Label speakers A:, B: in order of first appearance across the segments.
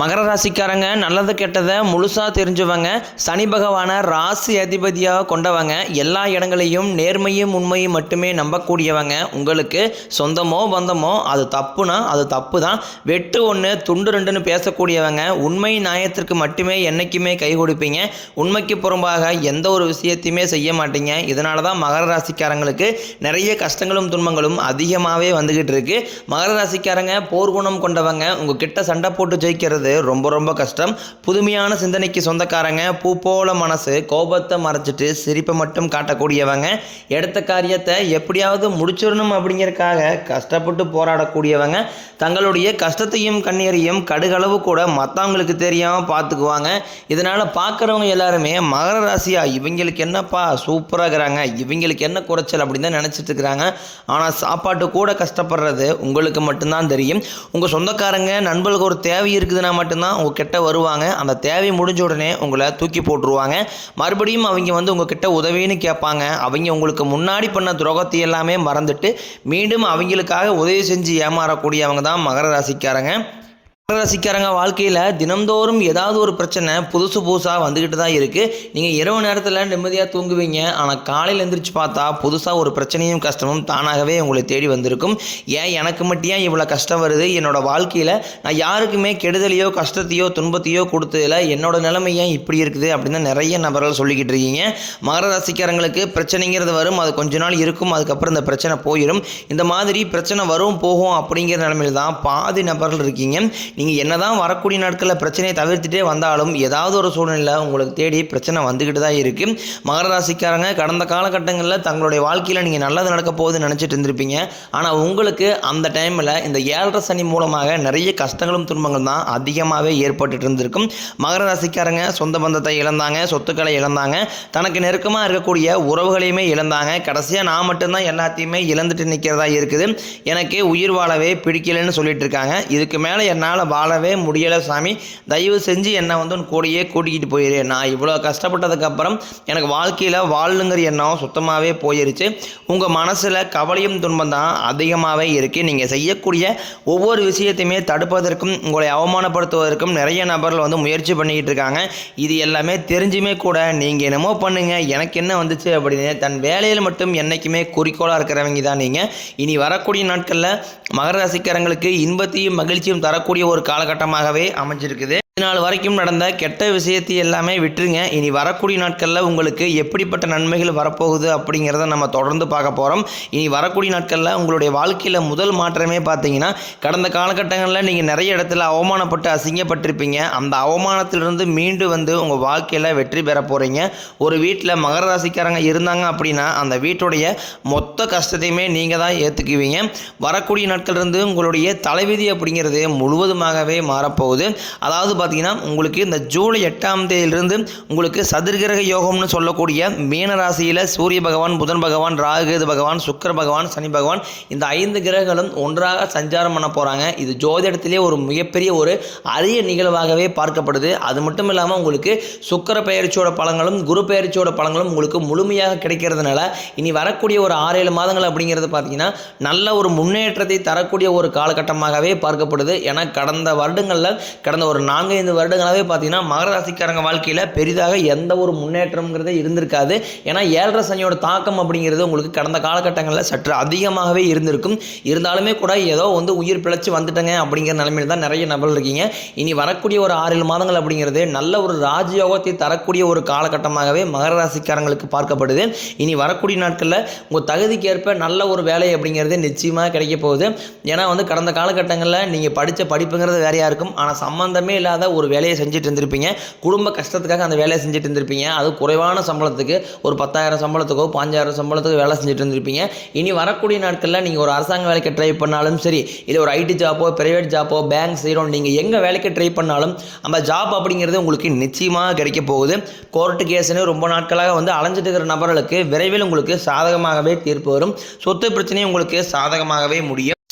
A: மகர ராசிக்காரங்க நல்லது கெட்டதை முழுசாக தெரிஞ்சவங்க சனி பகவானை ராசி அதிபதியாக கொண்டவங்க எல்லா இடங்களையும் நேர்மையும் உண்மையும் மட்டுமே நம்பக்கூடியவங்க. உங்களுக்கு சொந்தமோ பந்தமோ அது தப்புனா அது தப்பு தான் வெட்டு ஒன்று துண்டு ரெண்டுன்னு பேசக்கூடியவங்க உண்மை நியாயத்திற்கு மட்டுமே என்றைக்குமே கை கொடுப்பீங்க. உண்மைக்கு புறம்பாக எந்த ஒரு விஷயத்தையுமே செய்ய மாட்டீங்க. இதனால தான் மகர ராசிக்காரங்களுக்கு நிறைய கஷ்டங்களும் துன்பங்களும் அதிகமாகவே வந்துக்கிட்டு இருக்கு. மகர ராசிக்காரங்க போர்க்குணம் கொண்டவங்க உங்ககிட்ட சண்டை போட்டு ஜெயிக்கிறது ரொம்ப ரொம்ப கஷ்டம். புதுமையான சிந்தனைக்கு சொந்தக்காரங்க பூ போல மனசு கோபத்தை மறைச்சிட்டு சிரிப்பை மட்டும் காட்டக்கூடியவங்க எடுத்த காரியத்தை எப்படியாவது முடிச்சிடணும் அப்படிங்கிறதுக்காக கஷ்டப்பட்டு போராடக்கூடியவங்க தங்களுடைய கஷ்டத்தையும் கண்ணீரையும் கடுகளவு கூட மற்றவங்களுக்கு தெரியாமல் பார்த்துக்குவாங்க இதனால் பார்க்குறவங்க எல்லாருமே மகர ராசியா இவங்களுக்கு என்னப்பா சூப்பராக இருக்கிறாங்க இவங்களுக்கு என்ன குறைச்சல் அப்படின்னு தான் நினச்சிட்டு இருக்கிறாங்க. ஆனால் சாப்பாட்டு கூட கஷ்டப்படுறது உங்களுக்கு மட்டும்தான் தெரியும். உங்கள் சொந்தக்காரங்க நண்பர்களுக்கு ஒரு தேவை இருக்குதுன்னா மட்டும்தான் உங்கள் கிட்ட வருவாங்க. அந்த தேவை முடிஞ்ச உடனே உங்களை தூக்கி போட்டுருவாங்க. மறுபடியும் அவங்க வந்து உங்ககிட்ட உதவின்னு கேட்பாங்க. அவங்க உங்களுக்கு முன்னாடி பண்ண துரோகத்தை எல்லாமே மறந்துட்டு மீண்டும் அவங்களுக்காக உதவி செஞ்சு ஏமாறக்கூடியவங்க தான் மகர ராசிக்காரங்க. ராசிக்காரங்க வாழ்க்கையில் தினம்தோறும் ஏதாவது ஒரு பிரச்சனை புதுசு புதுசாக வந்துக்கிட்டு தான் இருக்குது நீங்கள் இரவு நேரத்தில் நிம்மதியாக தூங்குவீங்க. ஆனால் காலையில் எழுந்திரிச்சு பார்த்தா புதுசாக ஒரு பிரச்சனையும் கஷ்டமும் தானாகவே உங்களை தேடி வந்திருக்கும். ஏன் எனக்கு மட்டும் ஏன் இவ்வளோ கஷ்டம் வருது? என்னோடய வாழ்க்கையில் நான் யாருக்குமே கெடுதலையோ கஷ்டத்தையோ துன்பத்தையோ கொடுத்ததில்ல என்னோட நிலைமை ஏன் இப்படி இருக்குது அப்படின்னு நிறைய நபர்கள் சொல்லிக்கிட்டு இருக்கீங்க. மகர ராசிக்காரங்களுக்கு பிரச்சனைங்கிறது வரும். அது கொஞ்ச நாள் இருக்கும். அதுக்கப்புறம் இந்த பிரச்சனை போயிடும் இந்த மாதிரி பிரச்சனை வரும் போகும் அப்படிங்கிற நிலைமையில் தான் பாதி நபர்கள் இருக்கீங்க. நீங்கள் என்ன தான் வரக்கூடிய நாட்களில் பிரச்சனையை தவிர்த்துட்டே வந்தாலும் ஏதாவது ஒரு சூழ்நிலை உங்களுக்கு தேடி பிரச்சனை வந்துக்கிட்டு தான் இருக்குது மகர ராசிக்காரங்க கடந்த காலகட்டங்களில் தங்களுடைய வாழ்க்கையில் நீங்கள் நல்லது நடக்க போகுதுன்னு நினச்சிட்டு இருந்திருப்பீங்க. ஆனால் உங்களுக்கு அந்த டைமில் இந்த ஏழரை சனி மூலமாக நிறைய கஷ்டங்களும் துன்பங்களும் தான் அதிகமாகவே ஏற்பட்டுட்டு இருந்திருக்கும். மகர ராசிக்காரங்க சொந்த பந்தத்தை இழந்தாங்க சொத்துக்களை இழந்தாங்க. தனக்கு நெருக்கமாக இருக்கக்கூடிய உறவுகளையுமே இழந்தாங்க. கடைசியாக நான் மட்டும்தான் எல்லாத்தையுமே இழந்துட்டு நிற்கிறதா இருக்குது. எனக்கு உயிர் வாழவே பிடிக்கலைன்னு சொல்லிட்டு இருக்காங்க. இதுக்கு மேலே என்னால் வாழவே முடியலை சாமி. தயவு செஞ்சு என்னை வந்து உன் கூடயே கூட்டிக்கிட்டு போயிரு. நான் இவ்வளோ கஷ்டப்பட்டதுக்கப்புறம் எனக்கு வாழ்க்கையில் வாழணுங்கிற எண்ணம் சுத்தமாகவே போயிருச்சு. உங்கள் மனசில் கவலையும் துன்பம் தான் அதிகமாகவே இருக்குது நீங்கள் செய்யக்கூடிய ஒவ்வொரு விஷயத்தையுமே தடுப்பதற்கும் உங்களை அவமானப்படுத்துவதற்கும் நிறைய நபர்கள் வந்து முயற்சி பண்ணிக்கிட்டு இருக்காங்க. இது எல்லாமே தெரிஞ்சுமே கூட நீங்கள் என்னமோ பண்ணுங்கள் எனக்கு என்ன வந்துச்சு அப்படின்னு தன் வேலையில் மட்டும் என்றைக்குமே குறிக்கோளாக இருக்கிறவங்க தான் நீங்கள் இனி வரக்கூடிய நாட்களில் மகர ராசிக்காரங்களுக்கு இன்பத்தையும் மகிழ்ச்சியும் தரக்கூடிய ஒரு ஒரு காலகட்டமாகவே அமைஞ்சிருக்குது. நாள் வரைக்கும் நடந்த கெட்ட விஷயத்தை எல்லாமே விட்டுருங்க. இனி வரக்கூடிய நாட்களில் உங்களுக்கு எப்படிப்பட்ட நன்மைகள் வரப்போகுது அப்படிங்கிறத நம்ம தொடர்ந்து பார்க்க போகிறோம் இனி வரக்கூடிய நாட்களில் உங்களுடைய வாழ்க்கையில் முதல் மாற்றமே பார்த்தீங்கன்னா கடந்த காலகட்டங்களில் நீங்கள் நிறைய இடத்துல அவமானப்பட்டு அசிங்கப்பட்டிருப்பீங்க. அந்த அவமானத்திலிருந்து மீண்டு வந்து உங்கள் வாழ்க்கையில் வெற்றி பெற போகிறீங்க ஒரு வீட்டில் மகர ராசிக்காரங்க இருந்தாங்க அப்படின்னா அந்த வீட்டுடைய மொத்த கஷ்டத்தையுமே நீங்கள் தான் ஏற்றுக்குவீங்க வரக்கூடிய நாட்கள் இருந்து உங்களுடைய தலைவிதி அப்படிங்கிறது முழுவதுமாகவே மாறப்போகுது. அதாவது பார்த்தீங்கன்னா உங்களுக்கு இந்த ஜூலை எட்டாம் தேதியிலிருந்து உங்களுக்கு சதுர்கிரக யோகம்னு சொல்லக்கூடிய மீன ராசியில் சூரிய பகவான் புதன் பகவான் ராகுகேது பகவான் சுக்கர பகவான் சனி பகவான் இந்த ஐந்து கிரகங்களும் ஒன்றாக சஞ்சாரம் பண்ண போகிறாங்க இது ஜோதிடத்திலே ஒரு மிகப்பெரிய ஒரு அரிய நிகழ்வாகவே பார்க்கப்படுது. அது மட்டும் இல்லாமல் உங்களுக்கு சுக்கர பயிற்சியோட பழங்களும் குரு பயிற்சியோட பழங்களும் உங்களுக்கு முழுமையாக கிடைக்கிறதுனால இனி வரக்கூடிய ஒரு ஆறு ஏழு மாதங்கள் அப்படிங்கிறது பார்த்தீங்கன்னா நல்ல ஒரு முன்னேற்றத்தை தரக்கூடிய ஒரு காலகட்டமாகவே பார்க்கப்படுது. ஏன்னா கடந்த வருடங்களில் கடந்த ஒரு நான்கு இந்த வருடங்களாகவே பார்த்தீங்கன்னா மகர ராசிக்காரங்க வாழ்க்கையில் பெரிதாக எந்த ஒரு முன்னேற்றம்ங்கிறதே இருந்திருக்காது. ஏன்னா ஏழரை சனியோட தாக்கம் அப்படிங்கிறது உங்களுக்கு கடந்த காலகட்டங்களில் சற்று அதிகமாகவே இருந்திருக்கும். இருந்தாலுமே கூட ஏதோ வந்து உயிர் பிழைச்சி வந்துட்டங்க அப்படிங்கிற நிலைமையில் தான் நிறைய நபர்கள் இருக்கீங்க. இனி வரக்கூடிய ஒரு ஆறு ஏழு மாதங்கள் அப்படிங்கிறது நல்ல ஒரு ராஜயோகத்தை தரக்கூடிய ஒரு காலகட்டமாகவே மகர ராசிக்காரங்களுக்கு பார்க்கப்படுது. இனி வரக்கூடிய நாட்களில் உங்கள் தகுதிக்கு ஏற்ப நல்ல ஒரு வேலை அப்படிங்கிறது நிச்சயமாக கிடைக்க போகுது. ஏன்னா வந்து கடந்த காலகட்டங்களில் நீங்கள் படித்த படிப்புங்கிறது வேறையாக இருக்கும். ஆனால் சம்மந்தமே இல்லாத ஒரு வேலையை செஞ்சுட்டு இருந்திருப்பீங்க. குடும்ப கஷ்டத்துக்காக அந்த வேலையை செஞ்சுட்டு இருந்திருப்பீங்க. அது குறைவான சம்பளத்துக்கு ஒரு பத்தாயிரம் சம்பளத்துக்கோ பாஞ்சாயிரம் சம்பளத்துக்கு வேலை செஞ்சுட்டு இருந்திருப்பீங்க. இனி வரக்கூடிய நாட்களில் நீங்கள் ஒரு அரசாங்க வேலைக்கு ட்ரை பண்ணாலும் சரி இல்லை ஒரு ஐடி ஜாப்போ பிரைவேட் ஜாப்போ பேங்க் செய்கிறோம் நீங்கள் எங்கே வேலைக்கு ட்ரை பண்ணாலும் அந்த ஜாப் அப்படிங்கிறது உங்களுக்கு நிச்சயமாக கிடைக்க போகுது. கோர்ட்டு கேஸ்னு ரொம்ப நாட்களாக வந்து அலைஞ்சிட்டு இருக்கிற நபர்களுக்கு விரைவில் உங்களுக்கு சாதகமாகவே தீர்ப்பு வரும். சொத்து பிரச்சனையும் உங்களுக்கு சாதகமாகவே முடியும்.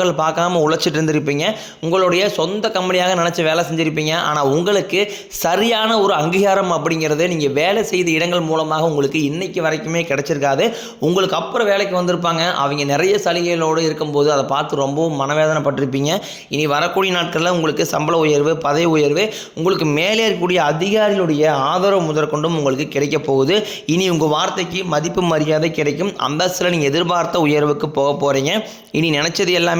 A: பகல் பார்க்காம உழைச்சிட்டு இருந்திருப்பீங்க. உங்களுடைய சொந்த கம்பெனியாக நினச்சி வேலை செஞ்சுருப்பீங்க. ஆனால் உங்களுக்கு சரியான ஒரு அங்கீகாரம் அப்படிங்கிறது நீங்கள் வேலை செய்த இடங்கள் மூலமாக உங்களுக்கு இன்னைக்கு வரைக்குமே கிடைச்சிருக்காது. உங்களுக்கு அப்புறம் வேலைக்கு வந்திருப்பாங்க. அவங்க நிறைய சலுகைகளோடு இருக்கும்போது அதை பார்த்து ரொம்பவும் மனவேதனைப்பட்டிருப்பீங்க. இனி வரக்கூடிய நாட்களில் உங்களுக்கு சம்பள உயர்வு பதவி உயர்வு உங்களுக்கு மேலே இருக்கக்கூடிய அதிகாரிகளுடைய ஆதரவு முதற்கொண்டும் உங்களுக்கு கிடைக்க போகுது. இனி உங்கள் வார்த்தைக்கு மதிப்பு மரியாதை கிடைக்கும். அந்தஸ்தில் நீங்கள் எதிர்பார்த்த உயர்வுக்கு போக போகிறீங்க இனி நினச்சது எல்லாமே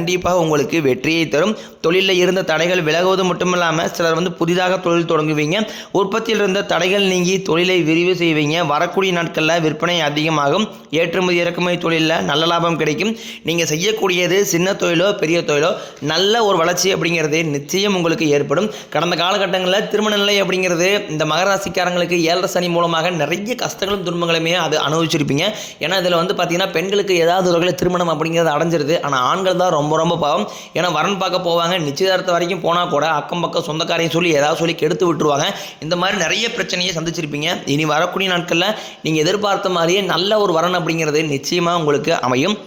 A: கண்டிப்பாக உங்களுக்கு வெற்றியை தரும். தொழிலில் இருந்த தடைகள் விலகுவது மட்டுமில்லாமல் சிலர் வந்து புதிதாக தொழில் தொடங்குவீங்க. உற்பத்தியில் இருந்த தடைகள் நீங்கி தொழிலை விரிவு செய்வீங்க. வரக்கூடிய நாட்களில் விற்பனை அதிகமாகும். ஏற்றுமதி இறக்குமதி தொழிலில் நல்ல லாபம் கிடைக்கும். நீங்கள் செய்யக்கூடியது சின்ன தொழிலோ பெரிய தொழிலோ நல்ல ஒரு வளர்ச்சி அப்படிங்கிறது நிச்சயம் உங்களுக்கு ஏற்படும். கடந்த காலகட்டங்களில் திருமண நிலை அப்படிங்கிறது இந்த மகராசிக்காரங்களுக்கு ஏழரை சனி மூலமாக நிறைய கஷ்டங்களும் துன்பங்களுமே அது அனுபவிச்சிருப்பீங்க. ஏன்னா இதில் வந்து பார்த்தீங்கன்னா பெண்களுக்கு ஏதாவது ஒரு வகையில் திருமணம் அப்படிங்கிறது அடைஞ்சிருது. ஆனால் ஆண்கள் தான் ரொம்ப ரொம்ப பாவம். ஏன்னா வரன் பார்க்க போவாங்க. நிச்சயதார்த்தம் வரைக்கும் போனால் கூட அக்கம் பக்கம் சொந்தக்காரையும் சொல்லி ஏதாவது சொல்லி கெடுத்து விட்டுருவாங்க. இந்த மாதிரி நிறைய பிரச்சனையை சந்திச்சிருப்பீங்க. இனி வரக்கூடிய நாட்களில் நீங்கள் எதிர்பார்த்த மாதிரியே நல்ல ஒரு வரன் அப்படிங்கிறது நிச்சயமாக உங்களுக்கு அமையும்.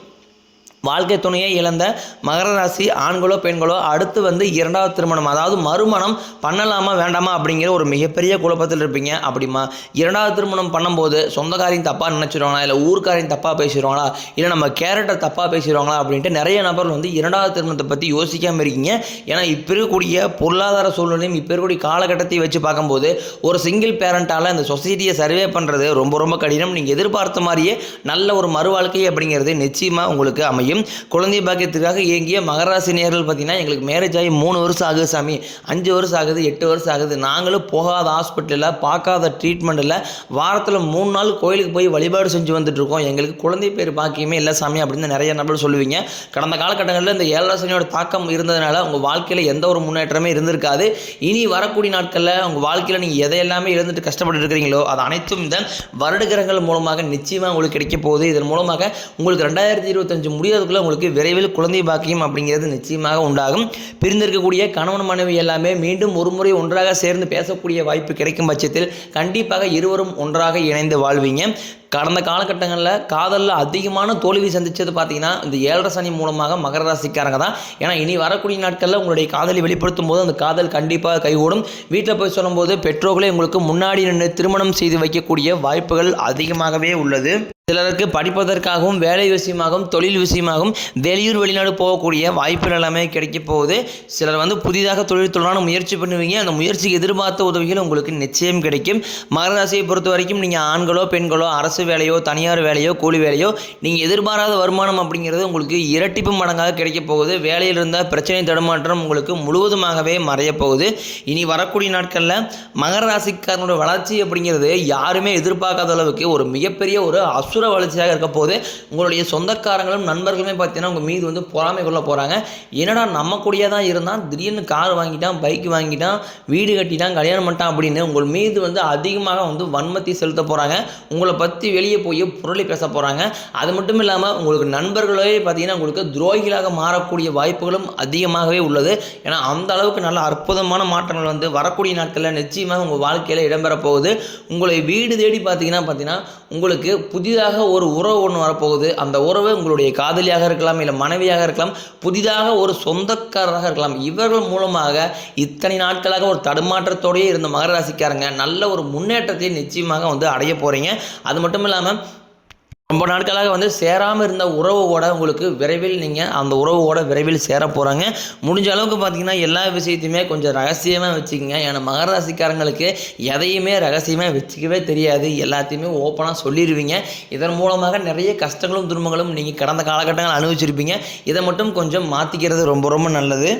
A: வாழ்க்கை துணையை இழந்த மகர ராசி ஆண்களோ பெண்களோ அடுத்து வந்து இரண்டாவது திருமணம் அதாவது மறுமணம் பண்ணலாமா வேண்டாமா அப்படிங்கிற ஒரு மிகப்பெரிய குழப்பத்தில் இருப்பீங்க. அப்படிமா இரண்டாவது திருமணம் பண்ணும்போது சொந்தக்காரையும் தப்பாக நினச்சிடுவாங்களா இல்லை ஊர்க்காரையும் தப்பாக பேசிடுவாங்களா இல்லை நம்ம கேரக்டர் தப்பாக பேசிடுவாங்களா அப்படின்ட்டு நிறைய நபர்கள் வந்து இரண்டாவது திருமணத்தை பற்றி யோசிக்காமல் இருக்கீங்க. ஏன்னா இப்போ இருக்கக்கூடிய பொருளாதார சூழ்நிலையும் இப்போ இருக்கக்கூடிய காலகட்டத்தை வச்சு பார்க்கும்போது ஒரு சிங்கிள் பேரண்ட்டால் இந்த சொசைட்டியை சர்வே பண்ணுறது ரொம்ப ரொம்ப கடினம். நீங்கள் எதிர்பார்த்த மாதிரியே நல்ல ஒரு மறு வாழ்க்கை அப்படிங்கிறது நிச்சயமாக உங்களுக்கு அமையும். குழந்தை பாக்கியத்துக்காக இயங்கிய மகராசி நேர்கள் பார்த்தீங்கன்னா எங்களுக்கு மேரேஜ் ஆகி மூணு வருஷம் ஆகுது சாமி. அஞ்சு வருஷம் ஆகுது எட்டு வருஷம் ஆகுது. நாங்களும் போகாத ஹாஸ்பிட்டலில் பார்க்காத ட்ரீட்மெண்ட்டில் வாரத்தில் மூணு நாள் கோயிலுக்கு போய் வழிபாடு செஞ்சு வந்துட்டுருக்கோம் எங்களுக்கு குழந்தை பேர் பாக்கியமே இல்லை சாமி அப்படின்னு நிறைய நபர்கள் சொல்லுவீங்க. கடந்த காலகட்டங்களில் இந்த ஏழரை சனியோட தாக்கம் இருந்ததுனால உங்கள் வாழ்க்கையில் எந்த ஒரு முன்னேற்றமே இருந்திருக்காது. இனி வரக்கூடிய நாட்களில் உங்கள் வாழ்க்கையில் நீங்கள் எதை எல்லாமே இருந்துட்டு கஷ்டப்பட்டு இருக்கிறீங்களோ அது அனைத்தும் இந்த வருடகிரகங்கள் மூலமாக நிச்சயமாக உங்களுக்கு கிடைக்க போகுது. இதன் மூலமாக உங்களுக்கு ரெண்டாயிரத்தி இருபத்தஞ்சு முடியாததுக்குள்ளே உங்களுக்கு விரைவில் குழந்தை பாக்கியம் அப்படிங்கிறது நிச்சயமாக உண்டாகும். பிரிந்திருக்கக்கூடிய கணவன் மனைவி எல்லாமே மீண்டும் ஒரு முறை ஒன்றாக சேர்ந்து பேசக்கூடிய வாய்ப்பு கிடைக்கும் பட்சத்தில் கண்டிப்பாக இருவரும் ஒன்றாக இணைந்து வாழ்வீங்க. கடந்த காலகட்டங்களில் காதலில் அதிகமான தோல்வி சந்தித்தது பார்த்தீங்கன்னா இந்த ஏழரை சனி மூலமாக மகர ராசிக்காரங்க தான். ஏன்னா இனி வரக்கூடிய நாட்களில் உங்களுடைய காதலை வெளிப்படுத்தும் போது அந்த காதல் கண்டிப்பாக கைகூடும். வீட்டில் போய் சொல்லும்போது பெற்றோர்களே உங்களுக்கு முன்னாடி நின்று திருமணம் செய்து வைக்கக்கூடிய வாய்ப்புகள் அதிகமாகவே உள்ளது. சிலருக்கு படிப்பதற்காகவும் வேலை விஷயமாகவும் தொழில் விஷயமாகவும் வெளியூர் வெளிநாடு போகக்கூடிய வாய்ப்புகள் எல்லாமே கிடைக்க போகுது. சிலர் வந்து புதிதாக தொழில் தொடரான முயற்சி பண்ணுவீங்க. அந்த முயற்சிக்கு எதிர்பார்த்த உதவிகள் உங்களுக்கு நிச்சயம் கிடைக்கும். மகர ராசியை பொறுத்த வரைக்கும் நீங்கள் ஆண்களோ பெண்களோ அரசு வேலையோ தனியார் வேலையோ கூலி வேலையோ நீங்கள் எதிர்பாராத வருமானம் அப்படிங்கிறது உங்களுக்கு இரட்டிப்பு மடங்காக கிடைக்கப் போகுது. வேலையில் இருந்த பிரச்சனை தடுமாற்றம் உங்களுக்கு முழுவதுமாகவே மறையப்போகுது இனி வரக்கூடிய நாட்களில் மகர ராசிக்காரனுடைய வளர்ச்சி அப்படிங்கிறது யாருமே எதிர்பார்க்காத அளவுக்கு ஒரு மிகப்பெரிய ஒரு அசுர வளர்ச்சியாக இருக்க போது உங்களுடைய சொந்தக்காரங்களும் நண்பர்களுமே பார்த்தீங்கன்னா உங்கள் மீது வந்து பொறாமை கொள்ள போகிறாங்க என்னடா நம்ம கூடியே தான் இருந்தால் திடீர்னு கார் வாங்கிட்டான் பைக் வாங்கிட்டான் வீடு கட்டிட்டான் கல்யாணம் பண்ணிட்டான் அப்படின்னு உங்கள் மீது வந்து அதிகமாக வந்து வன்மத்தை செலுத்த போகிறாங்க உங்களை பற்றி வெளியே போய் புரளி பேச போகிறாங்க அது மட்டும் இல்லாமல் உங்களுக்கு நண்பர்களே பார்த்தீங்கன்னா உங்களுக்கு துரோகிகளாக மாறக்கூடிய வாய்ப்புகளும் அதிகமாகவே உள்ளது. ஏன்னா அந்த அளவுக்கு நல்ல அற்புதமான மாற்றங்கள் வந்து வரக்கூடிய நாட்களில் நிச்சயமாக உங்கள் வாழ்க்கையில் இடம்பெற போகுது. உங்களை வீடு தேடி பார்த்தீங்கன்னா பார்த்தீங்கன்னா உங்களுக்கு புதிதாக ஒரு உறவு ஒன்று வரப்போகுது. அந்த உறவு உங்களுடைய காதலியாக இருக்கலாம் இல்லை மனைவியாக இருக்கலாம் புதிதாக ஒரு சொந்தக்காரராக இருக்கலாம். இவர்கள் மூலமாக இத்தனை நாட்களாக ஒரு தடுமாற்றத்தோடயே இருந்த மகர ராசிக்காரங்க நல்ல ஒரு முன்னேற்றத்தை நிச்சயமாக வந்து அடைய போகிறீங்க அது மட்டும் மட்டும் இல்லாமல் ரொம்ப நாட்களாக வந்து சேராமல் இருந்த உறவோட உங்களுக்கு விரைவில் நீங்கள் அந்த உறவோட விரைவில் சேர போகிறாங்க முடிஞ்ச அளவுக்கு பார்த்தீங்கன்னா எல்லா விஷயத்தையுமே கொஞ்சம் ரகசியமாக வச்சுக்கோங்க. ஏன்னா மகர ராசிக்காரங்களுக்கு எதையுமே ரகசியமாக வச்சுக்கவே தெரியாது. எல்லாத்தையுமே ஓப்பனாக சொல்லிடுவீங்க இதன் மூலமாக நிறைய கஷ்டங்களும் துன்பங்களும் நீங்கள் கடந்த காலகட்டங்கள் அனுபவிச்சிருப்பீங்க. இதை மட்டும் கொஞ்சம் மாற்றிக்கிறது ரொம்ப ரொம்ப நல்லது.